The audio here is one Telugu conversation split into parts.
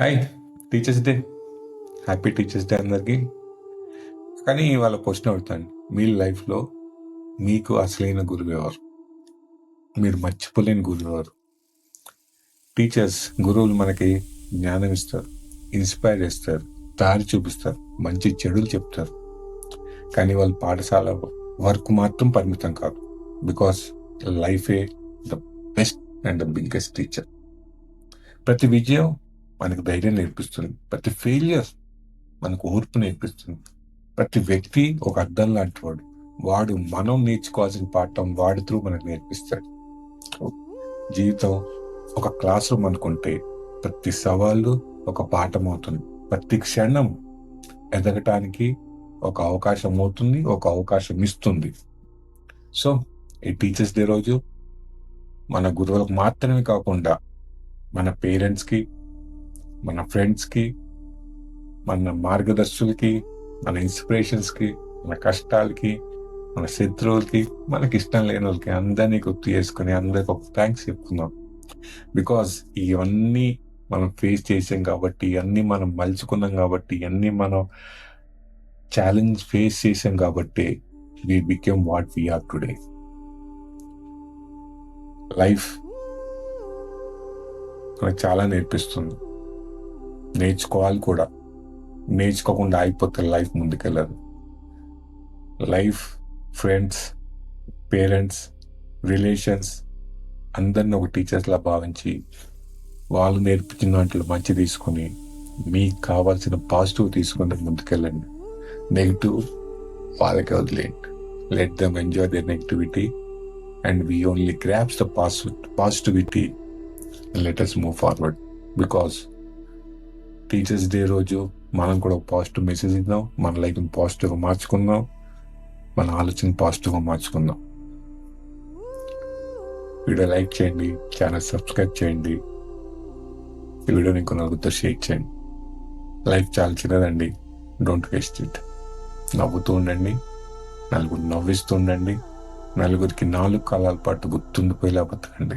Hi teachers day happy teachers day అందరికి. కానీ వాళ్ళ క్వశ్చన్ అడుగుతాను. మీ లైఫ్లో మీకు అసలైన గురువు ఎవరు? మీరు మర్చిపోలేని గురువు ఎవరు? టీచర్స్ గురువులు మనకి జ్ఞానం ఇస్తారు ఇన్స్పైర్ చేస్తారు దారి చూపిస్తారు మంచి చెడులు చెప్తారు. కానీ వాళ్ళ పాఠశాల వర్క్ మాత్రం పరిమితం కాదు. బికాస్ లైఫే the best and the biggest teacher ప్రతి విజయం మనకు ధైర్యం నేర్పిస్తుంది. ప్రతి ఫెయిలియర్ మనకు ఓర్పు నేర్పిస్తుంది. ప్రతి వ్యక్తి ఒక అర్థం లాంటి వాడు. వాడు మనం నేర్చుకోవాల్సిన పాఠం వాడి త్రూ మనకు నేర్పిస్తాడు. జీవితం ఒక క్లాస్ రూమ్ అనుకుంటే ప్రతి సవాళ్ళు ఒక పాఠం అవుతుంది. ప్రతి క్షణం ఎదగటానికి ఒక అవకాశం అవుతుంది ఒక అవకాశం ఇస్తుంది. సో ఈ టీచర్స్ డే రోజు మన గురువులకు మాత్రమే కాకుండా మన పేరెంట్స్కి మన ఫ్రెండ్స్కి మన మార్గదర్శులకి మన ఇన్స్పిరేషన్స్కి మన కష్టాలకి మన శత్రువులకి మనకి ఇష్టం లేని వాళ్ళకి అందరినీ గుర్తు చేసుకుని అందరికి ఒక థ్యాంక్స్ చెప్తున్నాం. బికాస్ ఇవన్నీ మనం ఫేస్ చేసాం కాబట్టి ఇవన్నీ మనం మలుచుకున్నాం కాబట్టి ఇవన్నీ మనం ఛాలెంజ్ ఫేస్ చేసాం కాబట్టి we became what we are today life మనకు చాలా నేర్పిస్తుంది. నేర్చుకోవాలి కూడా. నేర్చుకోకుండా ఆగిపోతే లైఫ్ ముందుకెళ్ళదు. లైఫ్ ఫ్రెండ్స్ పేరెంట్స్ రిలేషన్స్ అందరిని ఒక టీచర్స్లా భావించి వాళ్ళు నేర్పించిన దాంట్లో మంచి తీసుకొని మీకు కావాల్సిన పాజిటివ్ తీసుకొని ముందుకెళ్ళండి. నెగిటివ్ వాళ్ళకి వదిలేయండి. Let them enjoy the negativity and we only grasp the positivity let us move forward because teachers day రోజు మనం కూడా ఒక పాజిటివ్ మెసేజ్ ఇద్దాం. మన లైఫ్ని పాజిటివ్గా మార్చుకుందాం. మన ఆలోచన పాజిటివ్గా మార్చుకుందాం. వీడియో లైక్ చేయండి. ఛానల్ సబ్స్క్రైబ్ చేయండి. ఈ వీడియోని ఇంకో నలుగురితో షేర్ చేయండి. లైఫ్ చాలా చిన్నదండి. డోంట్ వేస్ట్ ఇట్ నవ్వుతూ ఉండండి. నలుగురు నవ్విస్తూ ఉండండి. నలుగురికి నాలుగు కాలాల పాటు గుర్తుండిపోయేలా బతకండి.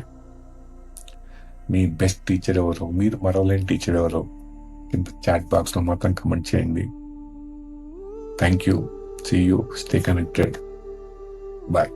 మీ బెస్ట్ టీచర్ ఎవరో మీరు మరవలేని టీచర్ ఎవరో కింద చాట్ బాక్స్లో మాత్రం కమెంట్ చేయండి. Thank you see you stay connected bye